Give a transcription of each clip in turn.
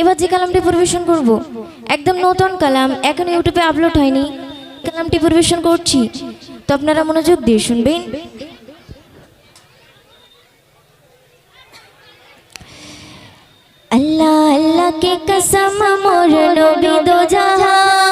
এবার যে কালামটি পরিবেশন করব, একদম নতুন কালাম, এখন ইউটিউবে আপলোড হয়নি। কালামটি পরিবেশন করছি। তো আপনারা মনোযোগ দিয়ে শুনবেন। আল্লাহ আল্লাহ কে কসম মোর নবী দো জাহান।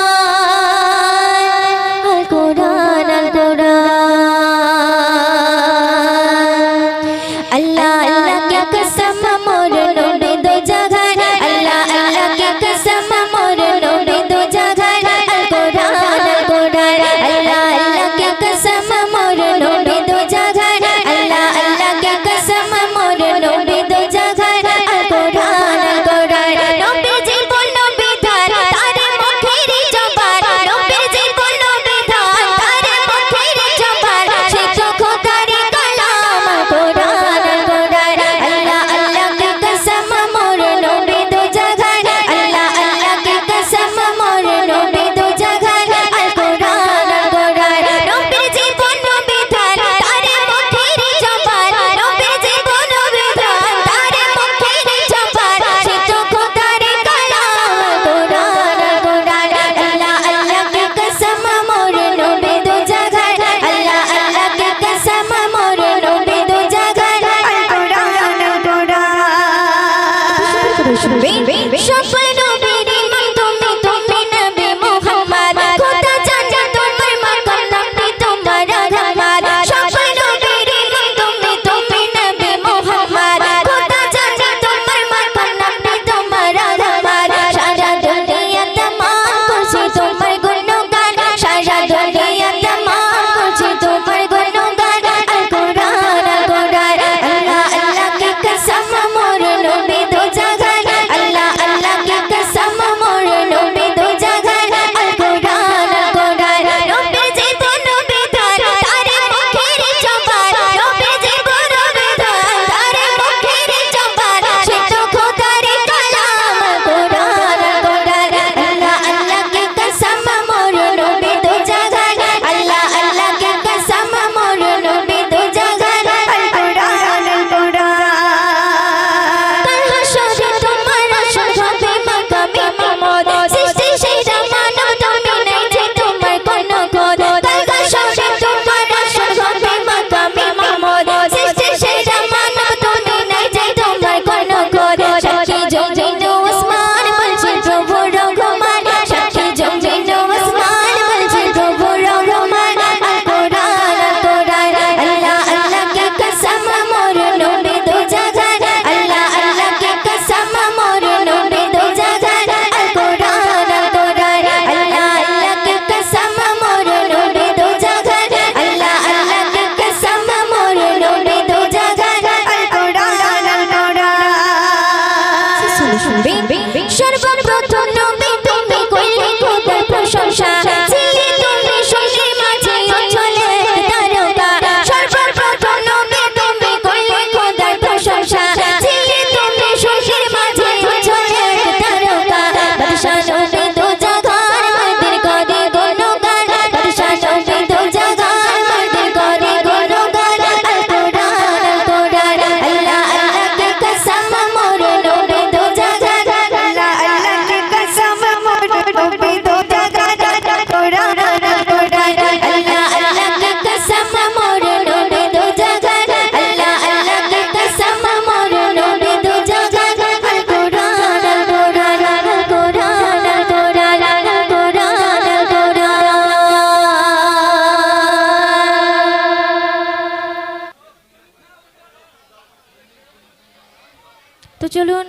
তো চলুন,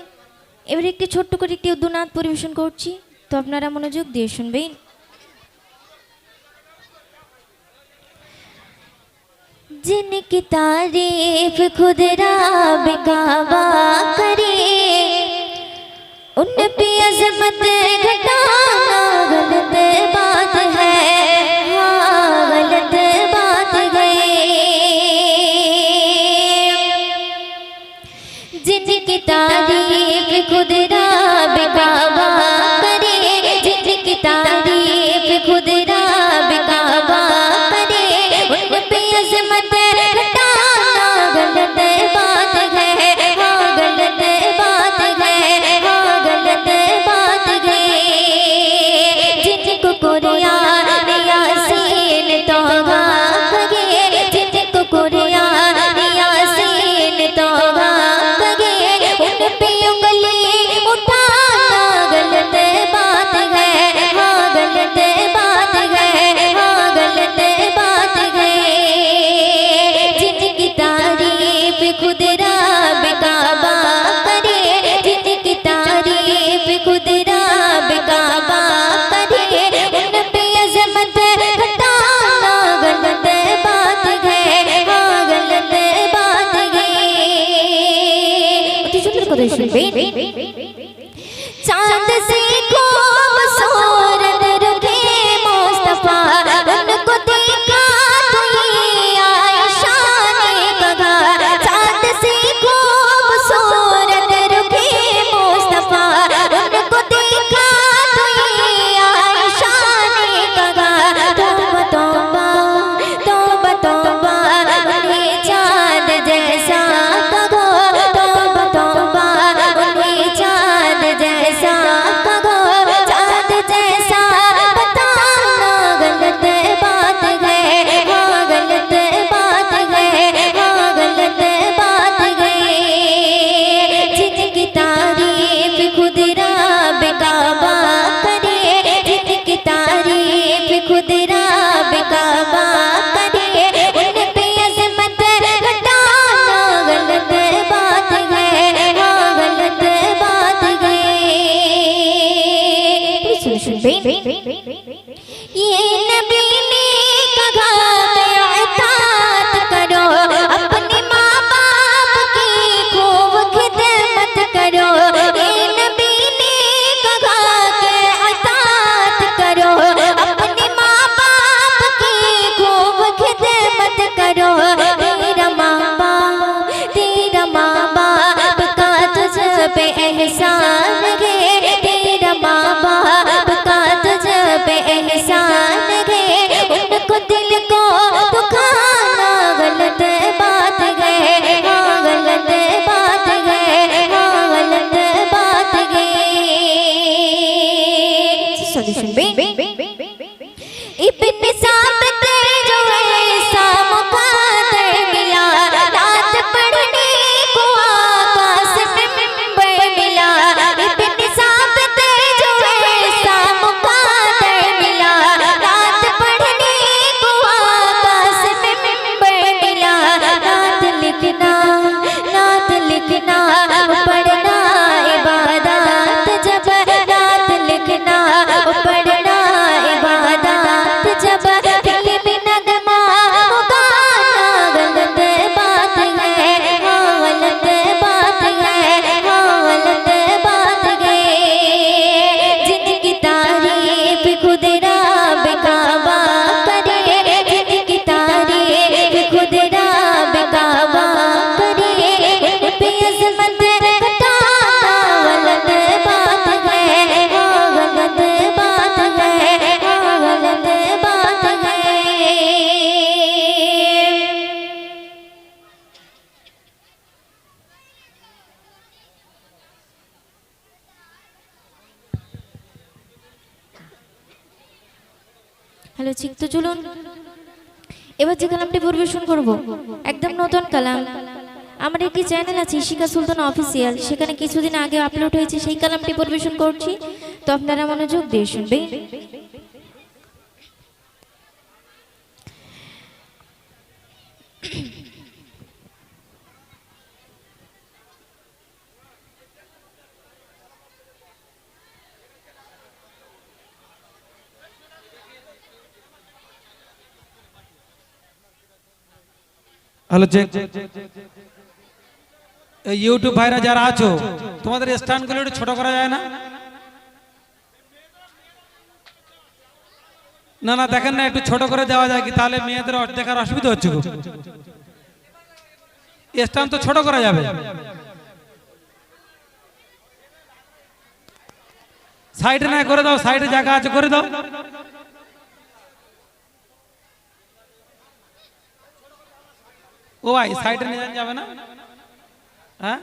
এবার একটি ছোট্ট করে একটি উদ্যনাদ পরিবেশন করছি। তো আপনারা মনোযোগ দিয়ে শুনবেন। जिनकी তারিফ খুদরা বেকাবা করে উন उन पे अजमत हबीब खुद राब काबा। শিল্পী एहसान है तेरा माँ बाप का तुझ पे एहसान है उनको दिल को दुखाना गलत बात है हाँ गलत बात है हाँ गलत बात है सुन सुन इब्न साबित হ্যালো ঠিক তো চলুন এবার যে কালামটি পরিবেশন করব, একদম নতুন কালাম। আমার একটি চ্যানেল আছে ইশিকা সুলতান অফিসিয়াল। সেখানে কিছুদিন আগে আপলোড হয়েছে সেই কালামটি পরিবেশন করছি। তো আপনারা মনোযোগ দিয়ে শুনবেন। হ্যালো এই ইউটিউব ভাইরা যারা আছো, তোমাদের স্ট্যান্ডগুলো একটু ছোট করা যায় না? না না, দেখেন না, একটু ছোট করে দেওয়া যায় কি, তাহলে মেয়েদের দেখার অসুবিধা হচ্ছে খুব স্ট্যান্ড তো ছোট করা যাবে। সাইডে না, করে দাও, সাইডে জায়গা আছে, করে দাও। ও ভাই সাইডে নিয়ে যাবে না? হ্যাঁ?